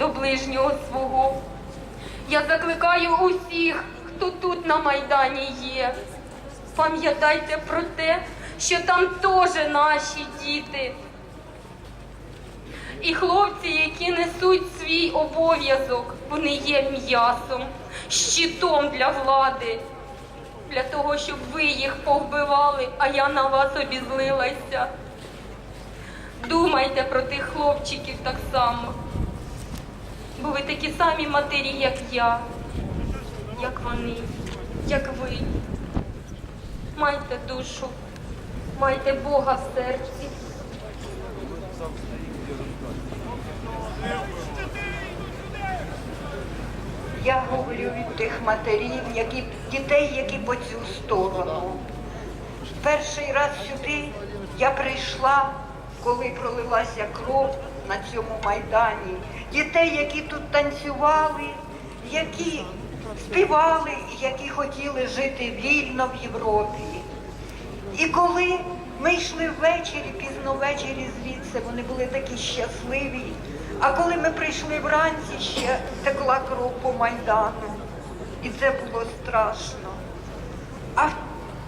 до ближнього свого. Я закликаю усіх, хто тут на Майдані є. Пам'ятайте про те, що там теж наші діти. І хлопці, які несуть свій обов'язок, вони є м'ясом, щитом для влади, для того, щоб ви їх повбивали, а я на вас обізлилася. Думайте про тих хлопчиків так само, бо ви такі самі матері, як я, як вони, як ви. Майте душу, майте Бога в серці. Я говорю від тих матерів, які, дітей, які по цю сторону. Перший раз сюди я прийшла, коли пролилася кров на цьому майдані. Дітей, які тут танцювали, які співали і які хотіли жити вільно в Європі. І коли ми йшли ввечері, пізно ввечері звідси, вони були такі щасливі. А коли ми прийшли вранці, ще текла кров по майдану. І це було страшно. А в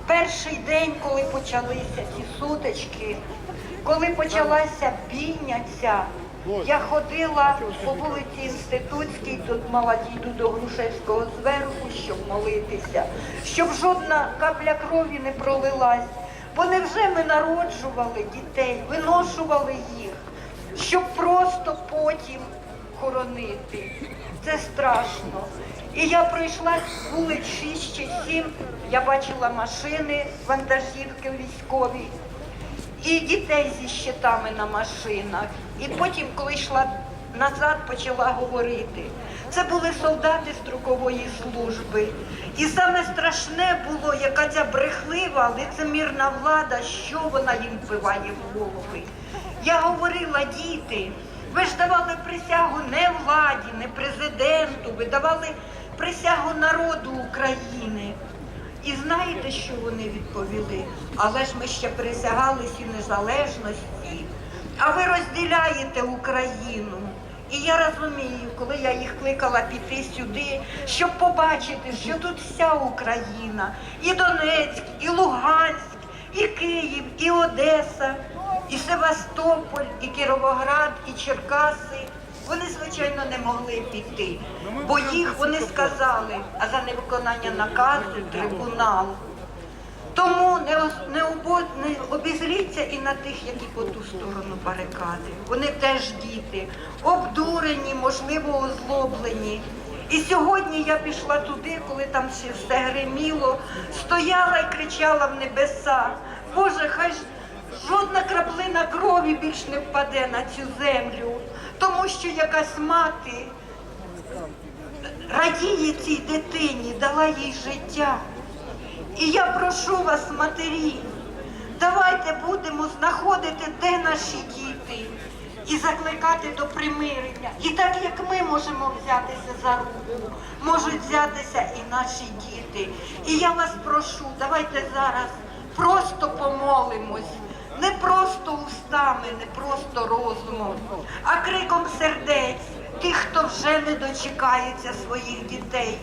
перший день, коли почалися ці сутички, коли почалася бійня ця, я ходила по вулиці Інститутській, тут мала діду до Грушевського зверху, щоб молитися, щоб жодна капля крові не пролилась. Бо невже ми народжували дітей, виношували їх, щоб просто потім хоронити. Це страшно. І я пройшла вулиць 6 чи 7, я бачила машини, вантажівки військові і дітей зі щитами на машинах. І потім, коли йшла назад, почала говорити. Це були солдати строкової служби. І саме страшне було, яка ця брехлива, лицемірна влада, що вона їм вбиває в голови. Я говорила, діти, ви ж давали присягу не владі, не президенту, ви давали присягу народу України. І знаєте, що вони відповіли? Але ж ми ще присягались і незалежності, а ви розділяєте Україну. І я розумію, коли я їх кликала піти сюди, щоб побачити, що тут вся Україна, і Донецьк, і Луганськ, і Київ, і Одеса, і Севастополь, і Кіровоград, і Черкаси. Вони, звичайно, не могли піти, бо їх вони сказали, а за невиконання наказу трибунал. Тому не, не, обізліться і на тих, які по ту сторону барикади. Вони теж діти, обдурені, можливо, озлоблені. І сьогодні я пішла туди, коли там все гриміло, стояла і кричала в небеса. Боже, хай ж жодна краплина крові більш не впаде на цю землю, тому що якась мати радіє цій дитині, дала їй життя. І я прошу вас, матері, давайте будемо знаходити, де наші діти, і закликати до примирення. І так як ми можемо взятися за руку, можуть взятися і наші діти. І я вас прошу, давайте зараз просто помолимось. Не просто устами, не просто розумом, а криком сердець тих, хто вже не дочекається своїх дітей.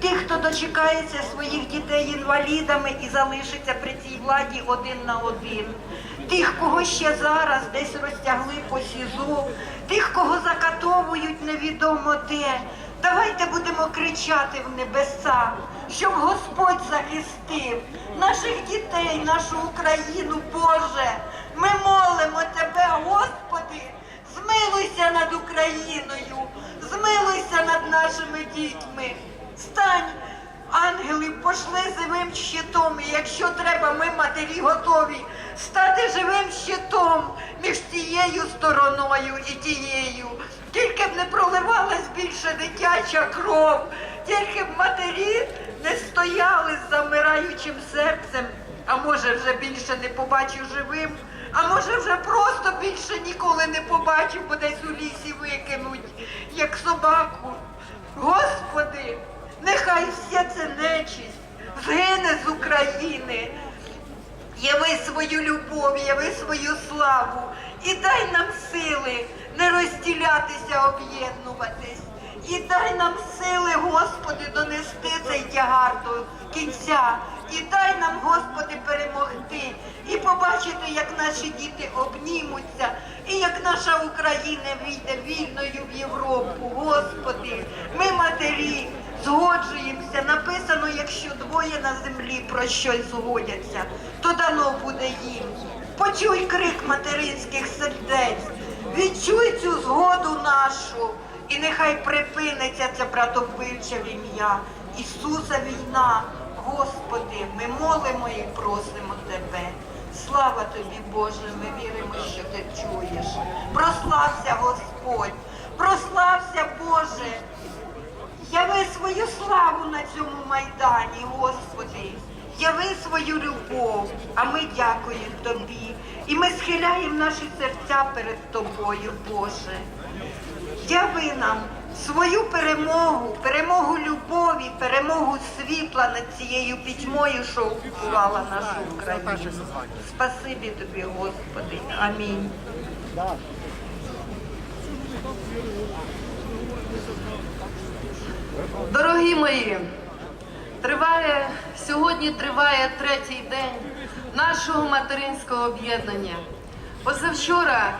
Тих, хто дочекається своїх дітей інвалідами і залишиться при цій владі один на один, тих, кого ще зараз десь розтягли по СІЗО, тих, кого закатовують невідомо де. Давайте будемо кричати в небеса, щоб Господь захистив наших дітей, нашу Україну, Боже. Ми молимо Тебе, Господи, змилуйся над Україною, змилуйся над нашими дітьми. Стань, ангели, пошли живим щитом. І якщо треба, ми матері готові стати живим щитом між тією стороною і тією. Тільки б не проливалась більше дитяча кров, тільки б матері не стояли з замираючим серцем, а може вже більше не побачу живим, а може вже просто більше ніколи не побачу, бо десь у лісі викинуть, як собаку. Господи, нехай вся ця нечисть згине з України. Яви свою любов, яви свою славу і дай нам сили не розділятися, об'єднуватись. І дай нам сили, Господи, донести цей тягар до кінця. І дай нам, Господи, перемогти і побачити, як наші діти обнімуться, і як наша Україна війде вільною в Європу. Господи, ми матері згоджуємося. Написано, якщо двоє на землі про щось згодяться, то дано буде їм. Почуй крик материнських сердець, відчуй цю згоду нашу, і нехай припиниться це братовбивче в ім'я Ісуса війна. Господи, ми молимо і просимо Тебе. Слава тобі, Боже, ми віримо, що ти чуєш. Прослався Господь, прослався Боже. Яви свою славу на цьому майдані, Господи. Яви свою любов, а ми дякуємо Тобі. І ми схиляємо наші серця перед Тобою, Боже. Яви нам свою перемогу, перемогу любові, перемогу світла над цією пітьмою, що окупувала нашу Україну. Спасибі тобі, Господи. Амінь. Дорогі мої, триває сьогодні триває третій день нашого материнського об'єднання. Позавчора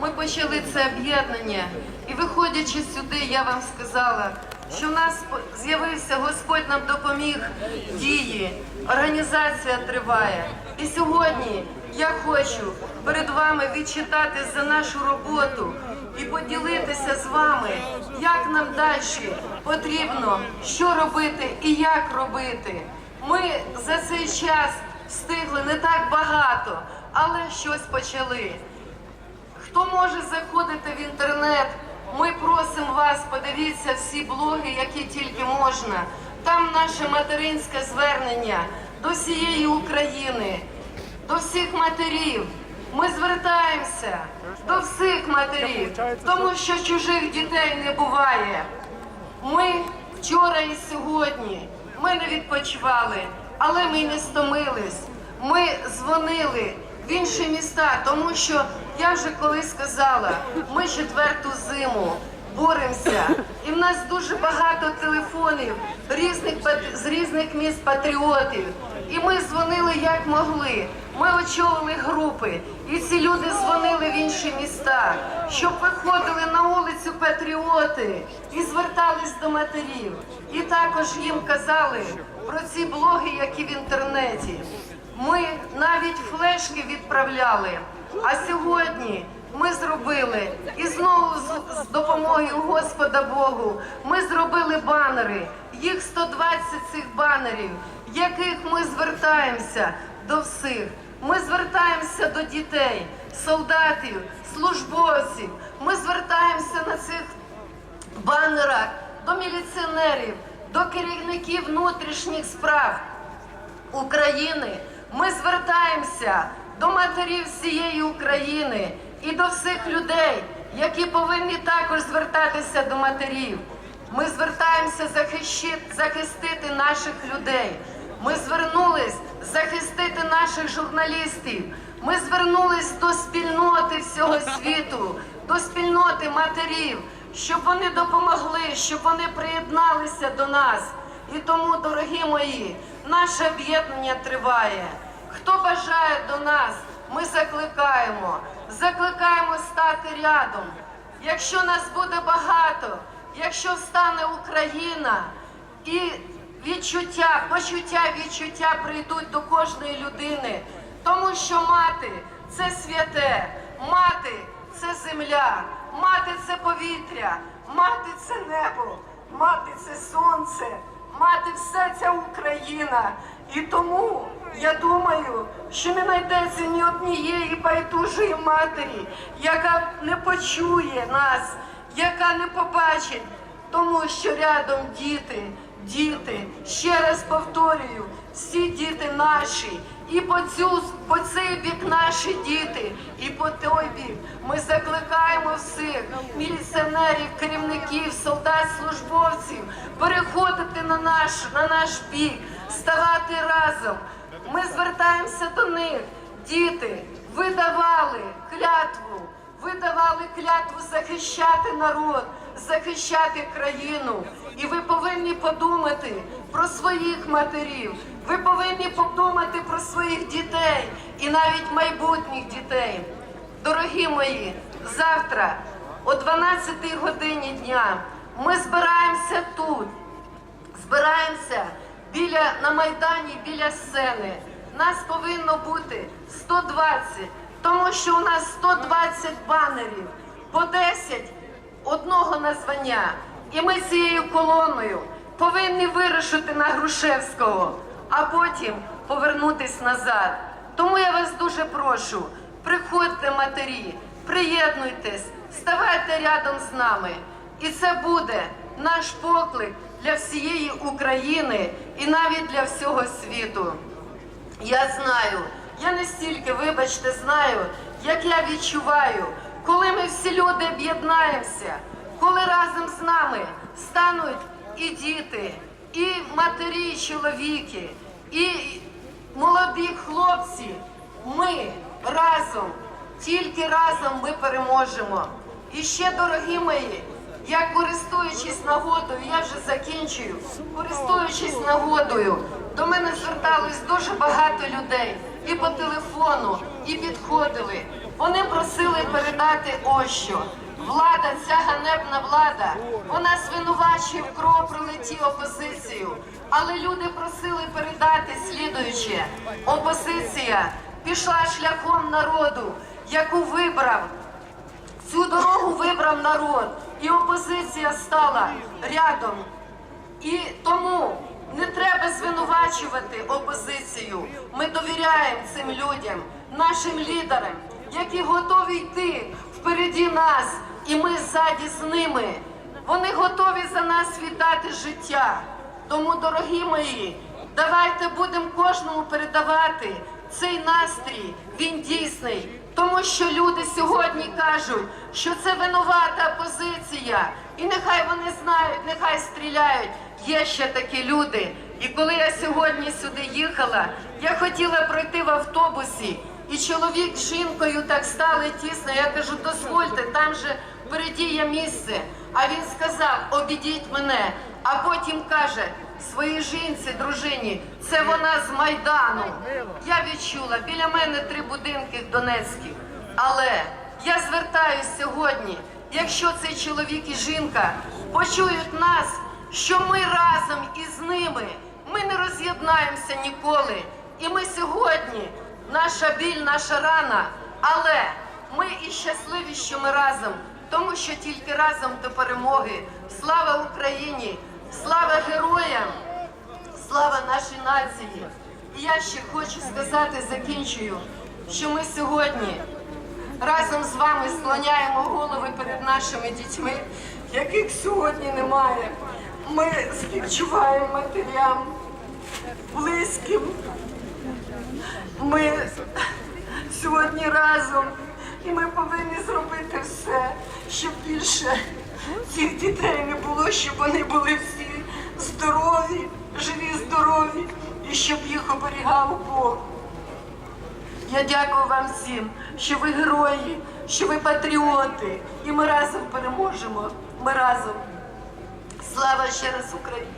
ми почали це об'єднання, і виходячи сюди, я вам сказала, що в нас з'явився Господь нам допоміг дії. Організація триває. І сьогодні я хочу перед вами відчитати за нашу роботу і поділитися з вами, як нам далі потрібно, що робити і як робити. Ми за цей час встигли не так багато, але щось почали. Хто може заходити в інтернет? Ми просимо вас, подивіться всі блоги, які тільки можна. Там наше материнське звернення до всієї України, до всіх матерів. Ми звертаємося до всіх матерів, тому що чужих дітей не буває. Ми вчора і сьогодні ми не відпочивали, але ми не стомились. Ми дзвонили в інші міста, тому що я вже колись сказала, ми четверту зиму боремося, і в нас дуже багато телефонів різних з різних міст патріотів. І ми дзвонили як могли. Ми очолили групи, і ці люди дзвонили в інші міста, щоб виходили на вулицю патріоти і звертались до матерів. І також їм казали про ці блоги, які в інтернеті. Ми навіть флешки відправляли. А сьогодні ми зробили і знову з, допомогою Господа Богу ми зробили банери. Їх 120 цих банерів, яких ми звертаємося до всіх. Ми звертаємося до дітей, солдатів, службовців. Ми звертаємося на цих банерах до міліціонерів, до керівників внутрішніх справ України. Ми звертаємося до матерів всієї України і до всіх людей, які повинні також звертатися до матерів. Ми звертаємося захищити, захистити наших людей. Ми звернулись захистити наших журналістів. Ми звернулись до спільноти всього світу, до спільноти матерів, щоб вони допомогли, щоб вони приєдналися до нас. І тому, дорогі мої, наше об'єднання триває. Хто бажає до нас, ми закликаємо, закликаємо стати рядом. Якщо нас буде багато, якщо встане Україна і відчуття, почуття, відчуття прийдуть до кожної людини, тому що мати це святе, мати це земля, мати це повітря, мати це небо, мати це сонце, мати все ця Україна. І тому я думаю, що не знайдеться ні однієї байдужої матері, яка не почує нас, яка не побачить, тому що рядом діти, діти, ще раз повторюю, всі діти наші. І по цю по цей бік наші діти, і по той бік ми закликаємо всіх міліціонерів, керівників, солдат, службовців переходити на наш на наш бік, ставати разом. Ми звертаємося до них. Діти, ви давали клятву, ви давали клятву захищати народ, захищати країну. І ви повинні подумати про своїх матерів. Ви повинні подумати про своїх дітей і навіть майбутніх дітей. Дорогі мої, завтра о 12 годині дня ми збираємося тут збираємося біля на майдані біля сцени. Нас повинно бути 120, тому що у нас 120 банерів, по 10 одного названня. І ми цією колоною повинні вирушити на Грушевського, а потім повернутись назад. Тому я вас дуже прошу, приходьте матері, приєднуйтесь, ставайте рядом з нами. І це буде наш поклик для всієї України і навіть для всього світу. Я знаю, я не стільки, вибачте, знаю, як я відчуваю, коли ми всі люди об'єднаємося, коли разом з нами стануть і діти, і матері, і чоловіки, і молоді хлопці. Ми разом, тільки разом ми переможемо. І ще, дорогі мої, я користуючись нагодою, я вже закінчую, користуючись нагодою, до мене звертались дуже багато людей і по телефону, і підходили. Вони просили передати ось що. Влада, ця ганебна влада, вона звинувачує в кровопролитті опозицію. Але люди просили передати слідуюче. Опозиція пішла шляхом народу, яку вибрав Цю дорогу вибрав народ, і опозиція стала рядом. І тому не треба звинувачувати опозицію. Ми довіряємо цим людям, нашим лідерам, які готові йти впереді нас, і ми ззаді з ними. Вони готові за нас віддати життя. Тому, дорогі мої, давайте будемо кожному передавати цей настрій. Він дійсний. Тому що люди сьогодні кажуть, що це винувата опозиція. І нехай вони знають, нехай стріляють. Є ще такі люди. І коли я сьогодні сюди їхала, я хотіла пройти в автобусі, і чоловік з жінкою так стали тісно. Я кажу, дозвольте, там же впереді є місце. А він сказав, обідіть мене, а потім каже своїй жінці, дружині, це вона з Майдану. Я відчула біля мене три будинки донецьких. Але я звертаюсь сьогодні, якщо цей чоловік і жінка почують нас, що ми разом із ними, ми не роз'єднаємося ніколи. І ми сьогодні, наша біль, наша рана, але ми і щасливі, що ми разом, тому що тільки разом до перемоги. Слава Україні! Слава героям! Слава нашій нації! І я ще хочу сказати, закінчую, що ми сьогодні разом з вами склоняємо голови перед нашими дітьми, яких сьогодні немає. Ми співчуваємо матерям, близьким. Ми сьогодні разом, і ми повинні зробити все, щоб більше цих дітей не було, щоб вони були всі здорові, живі, здорові, і щоб їх оберігав Бог. Я дякую вам всім, що ви герої, що ви патріоти, і ми разом переможемо. Ми разом. Слава ще раз Україні!